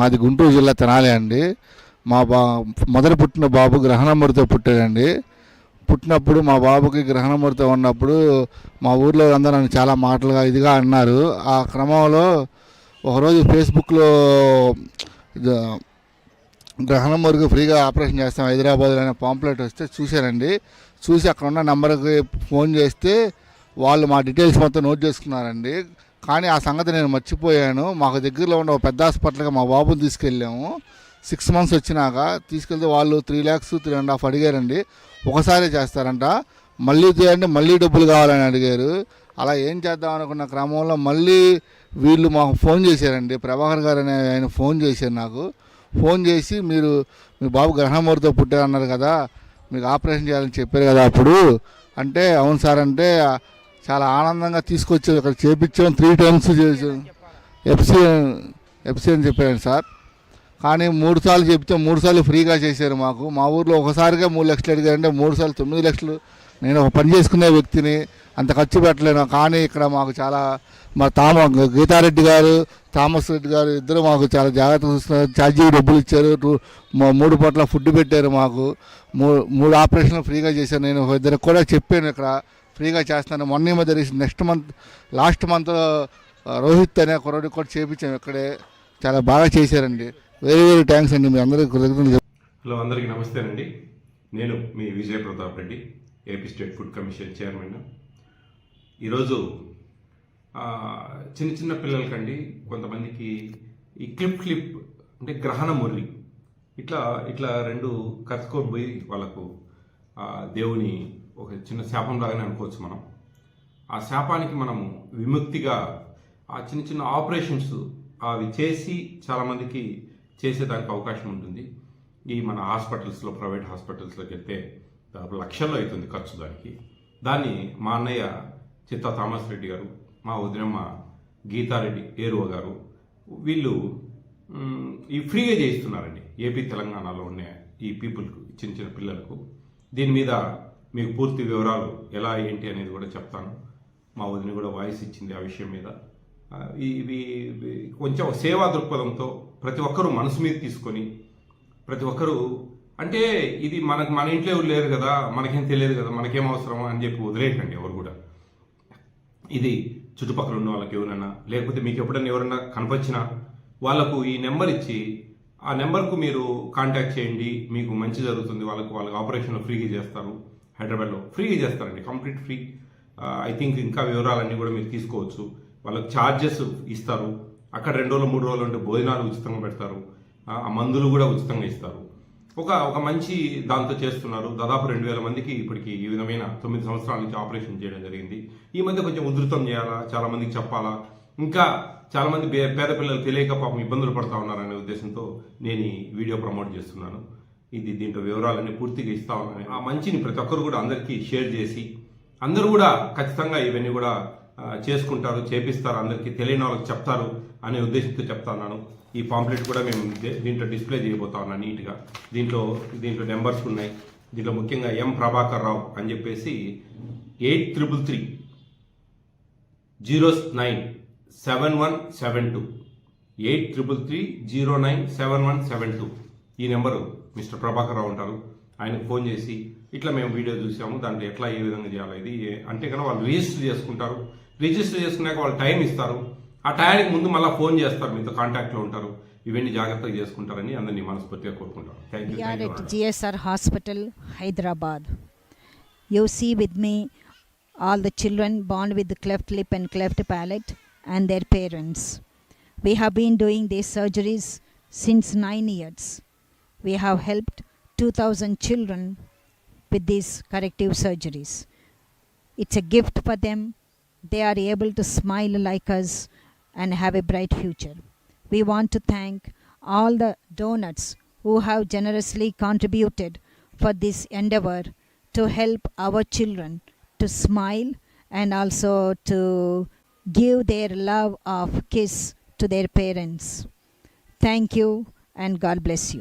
మాది గుంటూరు జిల్లా తెనాలి అండి. మా బా మొదటి పుట్టిన బాబు గ్రహణమూరితో పుట్టాడండి. పుట్టినప్పుడు మా బాబుకి గ్రహణమూరితో ఉన్నప్పుడు మా ఊర్లో అందరూ నన్ను చాలా మాటలుగా ఇదిగా అన్నారు. ఆ క్రమంలో ఒకరోజు ఫేస్బుక్లో గ్రహణం వరకు ఫ్రీగా ఆపరేషన్ చేస్తాం హైదరాబాద్లో అనే పాంప్లెట్ వస్తే చూశానండి. చూసి అక్కడ ఉన్న నెంబర్కి ఫోన్ చేస్తే వాళ్ళు మా డీటెయిల్స్ మొత్తం నోట్ చేసుకున్నారండి. కానీ ఆ సంగతి నేను మర్చిపోయాను. మాకు దగ్గరలో ఉన్న ఒక పెద్ద హాస్పిటల్కి మా బాబుని తీసుకెళ్ళాము. సిక్స్ మంత్స్ వచ్చినాక తీసుకెళ్తే వాళ్ళు three lakhs three and half అడిగారండి. ఒకసారి చేస్తారంట. మళ్ళీ చేయండి మళ్ళీ డబ్బులు కావాలని అడిగారు. అలా ఏం చేద్దాం అనుకున్న క్రమంలో మళ్ళీ వీళ్ళు మాకు ఫోన్ చేశారండి. ప్రభాకర్ గారు అనే ఆయన ఫోన్ చేశారు నాకు. ఫోన్ చేసి మీరు మీ బాబు గ్రహణమూరితో పుట్టారన్నారు కదా మీకు ఆపరేషన్ చేయాలని చెప్పారు కదా అప్పుడు. అంటే అవును సార్ అంటే చాలా ఆనందంగా తీసుకొచ్చి అక్కడ చేపించాం త్రీ టైమ్స్ చేసాం ఎఫ్సి ఎఫ్సి అని చెప్పాను సార్. కానీ మూడు సార్లు చెప్తే మూడు సార్లు ఫ్రీగా చేశారు మాకు. మా ఊర్లో ఒకసారిగా మూడు లక్షలు అడిగారంటే మూడు సార్లు తొమ్మిది లక్షలు. నేను ఒక పని చేసుకునే వ్యక్తిని అంత ఖర్చు పెట్టలేను. కానీ ఇక్కడ మాకు చాలా మా తామ గీతారెడ్డి గారు థామస్ రెడ్డి గారు ఇద్దరు మాకు చాలా జాగ్రత్తగా చూస్తున్నారు. ఛార్జీ డబ్బులు ఇచ్చారు. మా- మూడు పూట్ల ఫుడ్ పెట్టారు మాకు. మూడు ఆపరేషన్లు ఫ్రీగా చేశాను నేను ఇద్దరికి కూడా చెప్పాను ఇక్కడ. ఫ్రీగా చేస్తాను. మొన్న మధ్య మధ్య next month last month Rohit అనే కుర్రాడికి కూడా చేయించాం ఇక్కడే. చాలా బాగా చేశారండి. వెరీ వెరీ థ్యాంక్స్ అండి. మీ అందరికీ కృతజ్ఞతలు హలో అందరికీ నమస్తేనండి. నేను మీ Vijaya Pratap Reddy AP state food commission chairman. ఈరోజు చిన్న చిన్న పిల్లలకండి కొంతమందికి ఈ క్లిప్ క్లిప్ అంటే గ్రహణ మురళి. ఇట్లా ఇట్లా రెండు కత్తుకొని పోయి వాళ్ళకు దేవుని ఒక చిన్న శాపం లాగానే అనుకోవచ్చు మనం. ఆ శాపానికి మనము విముక్తిగా ఆ చిన్న చిన్న ఆపరేషన్స్ అవి చేసి చాలామందికి చేసేదానికి అవకాశం ఉంటుంది. ఈ మన హాస్పిటల్స్లో ప్రైవేట్ హాస్పిటల్స్లోకి వెళ్తే దాదాపు లక్షల్లో అవుతుంది ఖర్చు దానికి. దాన్ని మా అన్నయ్య చిత్త థామస్ రెడ్డి గారు మా వదినమ్మ గీతారెడ్డి ఏరువ గారు వీళ్ళు ఈ ఫ్రీగా చేయిస్తున్నారండి. ఏపీ తెలంగాణలో ఉన్న ఈ పీపుల్కు చిన్న చిన్న పిల్లలకు. దీని మీద మీకు పూర్తి వివరాలు ఎలా ఏంటి అనేది కూడా చెప్తాను. మా వదిన కూడా వాయిస్ ఇచ్చింది ఆ విషయం మీద. ఇవి కొంచెం సేవా దృక్పథంతో ప్రతి ఒక్కరూ మనసు మీద తీసుకొని ప్రతి ఒక్కరూ అంటే ఇది మనకు మన ఇంట్లో ఎవరు లేరు కదా మనకేం తెలియదు కదా మనకేం అవసరం అని చెప్పి వదిలేయకండి ఎవరు కూడా. ఇది చుట్టుపక్కల ఉన్న వాళ్ళకి ఎవరైనా లేకపోతే మీకు ఎప్పుడైనా ఎవరైనా కనపచ్చినా వాళ్ళకు ఈ నెంబర్ ఇచ్చి ఆ నెంబర్కు మీరు కాంటాక్ట్ చేయండి మీకు మంచి జరుగుతుంది వాళ్ళకు వాళ్ళకి ఆపరేషన్లు ఫ్రీగా చేస్తారు. హైదరాబాద్లో. ఫ్రీగా చేస్తారండి కంప్లీట్ ఫ్రీ. ఐ థింక్ ఇంకా వివరాలన్నీ కూడా మీరు తీసుకోవచ్చు. వాళ్ళకి ఛార్జెస్ ఇస్తారు. అక్కడ రెండు రోజులు మూడు రోజులు ఉంటే భోజనాలు ఉచితంగా పెడతారు. ఆ మందులు కూడా ఉచితంగా ఇస్తారు. ఒక ఒక మంచి దాంతో చేస్తున్నారు. దాదాపు రెండు వేల మందికి ఇప్పటికి ఈ విధమైన తొమ్మిది సంవత్సరాల నుంచి ఆపరేషన్ చేయడం జరిగింది. ఈ మధ్య కొంచెం ఉధృతం చేయాలా? చాలా మందికి చెప్పాలా? ఇంకా చాలామంది పే- పేద పిల్లలు తెలియక పాపం ఇబ్బందులు పడతా ఉన్నారనే ఉద్దేశంతో నేను ఈ వీడియో ప్రమోట్ చేస్తున్నాను. ఇది దీంట్లో వివరాలన్నీ పూర్తిగా ఇస్తా ఉన్నాను. ఆ మంచిని ప్రతి ఒక్కరు కూడా అందరికీ షేర్ చేసి అందరూ కూడా ఖచ్చితంగా ఇవన్నీ కూడా చేసుకుంటారు చేపిస్తారు అందరికీ తెలియని వాళ్ళకి చెప్తారు అనే ఉద్దేశంతో చెప్తాను ఈ పాంప్లెట్ కూడా మేము దే- దీంట్లో డిస్ప్లే చేయబోతా ఉన్నాను నీట్గా. దీంట్లో దీంట్లో నెంబర్స్ ఉన్నాయి. దీంట్లో ముఖ్యంగా ఎం ప్రభాకర్ రావు అని చెప్పేసి eight triple three zero nine seven one seven two. Eight triple three zero nine seven one seven two. ఈ నెంబరు మిస్టర్ ప్రభాకర్ రావు ఉంటారు. ఆయనకు ఫోన్ చేసి ఇట్లా మేము వీడియో చూసాము దాంట్లో ఎట్లా ఏ విధంగా చేయాలి ఇది అంటే కనుక వాళ్ళు రిజిస్టర్ చేసుకుంటారు. రిజిస్టర్ చేసుకున్నాక వాళ్ళు టైం ఇస్తారు. ఆ టైంకి ముందు మళ్ళీ ఫోన్ చేస్తారు మీతో కాంటాక్ట్లో ఉంటారు. ఇవన్నీ జాగ్రత్తగా చేసుకుంటారని అందరినీ మనస్ఫూర్తిగా కోరుకుంటారు thank you We are thank you at GSR Hospital, Hyderabad. You see with me all the children born with the cleft lip and cleft palate and their parents. We have been We have helped 2000 children with these corrective surgeries. It's a gift for them. They are able to smile like us and have a bright future. We want to thank all the donors who have generously contributed for this endeavor to help our children to smile and also to give their love of kiss to their parents. Thank you and God bless you.